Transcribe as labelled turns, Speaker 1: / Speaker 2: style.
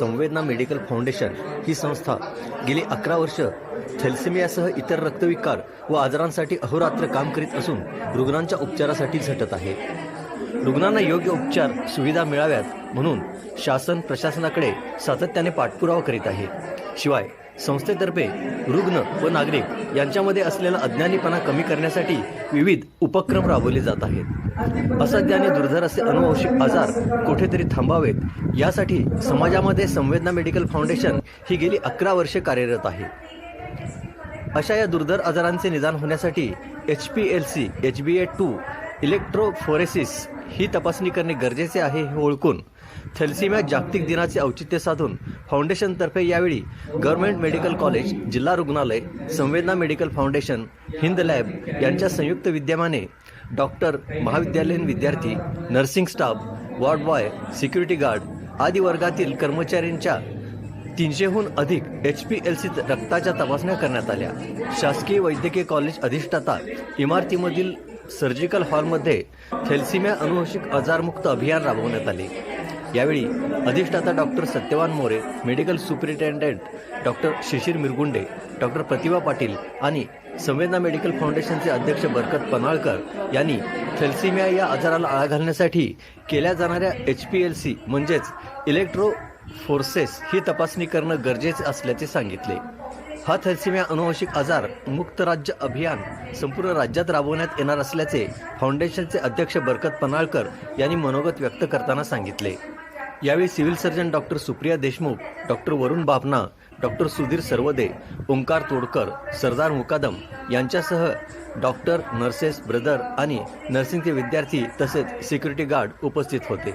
Speaker 1: संवेदना medical foundation ही संस्था गेली अकरा वर्ष थॅल्सेमियासह इतर रक्तविकार व आजारांसाठी अहोरात्र काम करीत असून रुग्णांच्या उपचारासाठी झटत आहे. रुग्णांना योग्य उपचार सुविधा मिळाव्यात म्हणून शासन प्रशासनाकडे सातत्याने पाठपुरावा करीत आहे. शिवाय संस्थेतर्फे रुग्ण व नागरिक यांच्यामध्ये असलेला अज्ञानीपणा कमी करण्यासाठी विविध उपक्रम राबवले जात आहेत. असाध्य आणि दुर्धर असे अनुवंशिक आजार कुठेतरी थांबावेत यासाठी समाजामध्ये संवेदना मेडिकल फाउंडेशन ही गेली अकरा वर्षे कार्यरत आहे. अशा या दुर्धर आजारांचे निदान होण्यासाठी H P L C H B A two electrophoresis ही तपासणी करणे गरजेचे आहे हे ओळखून थॅल्सिमिया जागतिक दिनाचे औचित्य साधून फाउंडेशनतर्फे यावेळी गव्हर्नमेंट मेडिकल कॉलेज जिल्हा रुग्णालय संवेदना मेडिकल फाउंडेशन हिंद लॅब यांच्या संयुक्त विद्यमाने डॉक्टर महाविद्यालयीन विद्यार्थी nursing staff ward boy security guard आदी वर्गातील कर्मचाऱ्यांच्या तीनशेहून अधिक एच पी एल सी रक्ताच्या तपासण्या करण्यात आल्या. शासकीय वैद्यकीय कॉलेज अधिष्ठाता इमारतीमधील सर्जिकल हॉलमध्ये थेल्सिमिया अनुवंशिक आजारमुक्त अभियान राबवण्यात आले. यावेळी अधिष्ठाता doctor Satyawan More medical superintendent doctor Shishir Mirgunde doctor Pratibha Patil आणि संवेदना मेडिकल फाउंडेशनचे अध्यक्ष बरकत पनाळकर यांनी थेल्सिमिया या आजाराला आळा घालण्यासाठी केल्या जाणाऱ्या एच पी एल सी म्हणजेच इलेक्ट्रो फोर्सेस ही तपासणी करणं गरजेचं असल्याचे सांगितले. हा थॅल्सिमिया अनुवंशिक आजार मुक्त राज्य अभियान संपूर्ण राज्यात राबवण्यात येणार असल्याचे फाउंडेशनचे अध्यक्ष बरकत पनाळकर यांनी मनोगत व्यक्त करताना सांगितले. यावेळी civil surgeon doctor Supriya Deshmukh doctor Varun Bapna doctor Sudhir Sarvade Omkar Todkar Sardar Mukadam यांच्यासह डॉक्टर नर्सेस ब्रदर आणि नर्सिंगचे विद्यार्थी तसेच सिक्युरिटी गार्ड उपस्थित होते.